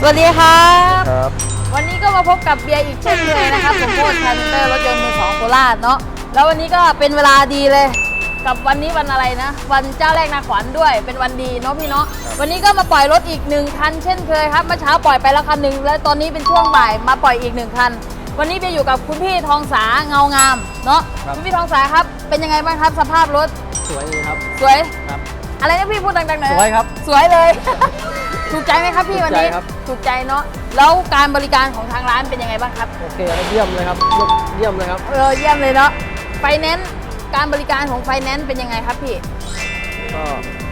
สวัสดีครับ ครับวันนี้ก็มาพบกับเบียร์อีกเช่นเคยนะครับผมโค้ชแคนเตอร์รถยนต์มือสองโคราชเนาะแล้ววันนี้ก็เป็นเวลาดีเลย กับวันนี้วันอะไรนะ วันเจ้าแรกนาขวัญด้วย เป็นวันดีเนาะพี่เนาะวันนี้ก็มาปล่อยรถอีกหนึ่งคันเช่นเคยครับเมื่อเช้าปล่อยไปแล้วคันหนึ่งแล้วตอนนี้เป็นช่วงบ่ายมาปล่อยอีกหนึ่งคัน วันนี้เบียร์อยู่กับคุณพี่ทองสาเงางามเนาะครับคุณพี่ทองสาครับเป็นยังไงบ้างครับสภาพรถสวยดีครับ สวย ครับ อะไรนะพี่พูดดังๆหน่อยสวยครับ สวยเลย ถูกใจไหมครับพี่วันนี้ ถูกใจครับ ถูกใจเนาะ แล้วการบริการของทางร้านเป็นยังไงบ้างครับ โอเคเยี่ยมเลยครับเยี่ยมเลยครับ เออเยี่ยมเลยเนาะ ไฟแนนซ์การบริการของไฟแนนซ์เป็นยังไงครับพี่ ก็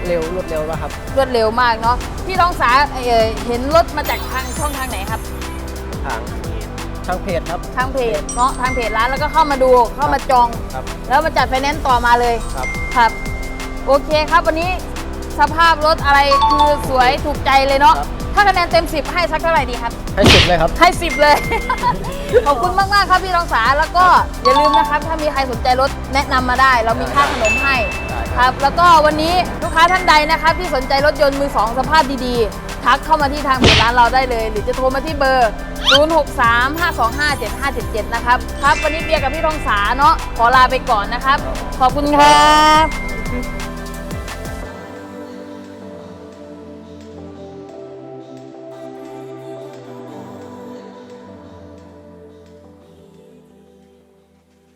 เร็วรวดเร็วแล้วครับ รวดเร็วมากเนาะ พี่ทองสาเอ่อเห็นรถมาจากทางช่องทางไหนครับ ทางทางเพจครับ ทางเพจเนาะ ทางเพจร้านแล้วก็เข้ามาดู เข้ามาจอง ครับ แล้วมาจัดไฟแนนซ์ต่อมาเลย ครับ ครับ โอเคครับวันนี้ สภาพรถอะไรคือสวยถูกใจเลยเนาะ ถ้าคะแนนเต็ม 10 ให้สักเท่าไหร่ดีครับ ให้สุดเลยครับ ให้สิบเลย ขอบคุณมากมาก ๆ ครับพี่รองสา แล้วก็อย่าลืมนะครับ ถ้ามีใครสนใจรถแนะนำมาได้ เรามีค่าขนมให้ได้ครับครับ แล้วก็วันนี้ลูกค้าท่านใดนะครับที่สนใจรถยนต์มือสองสภาพดีๆ ทักเข้ามาที่ทางเพจร้านเราได้เลย หรือจะโทรมาที่เบอร์ 0635257577 นะครับ ครับ วันนี้เบียร์กับพี่รองสาเนาะขอลาไปก่อนนะครับ ขอบคุณครับ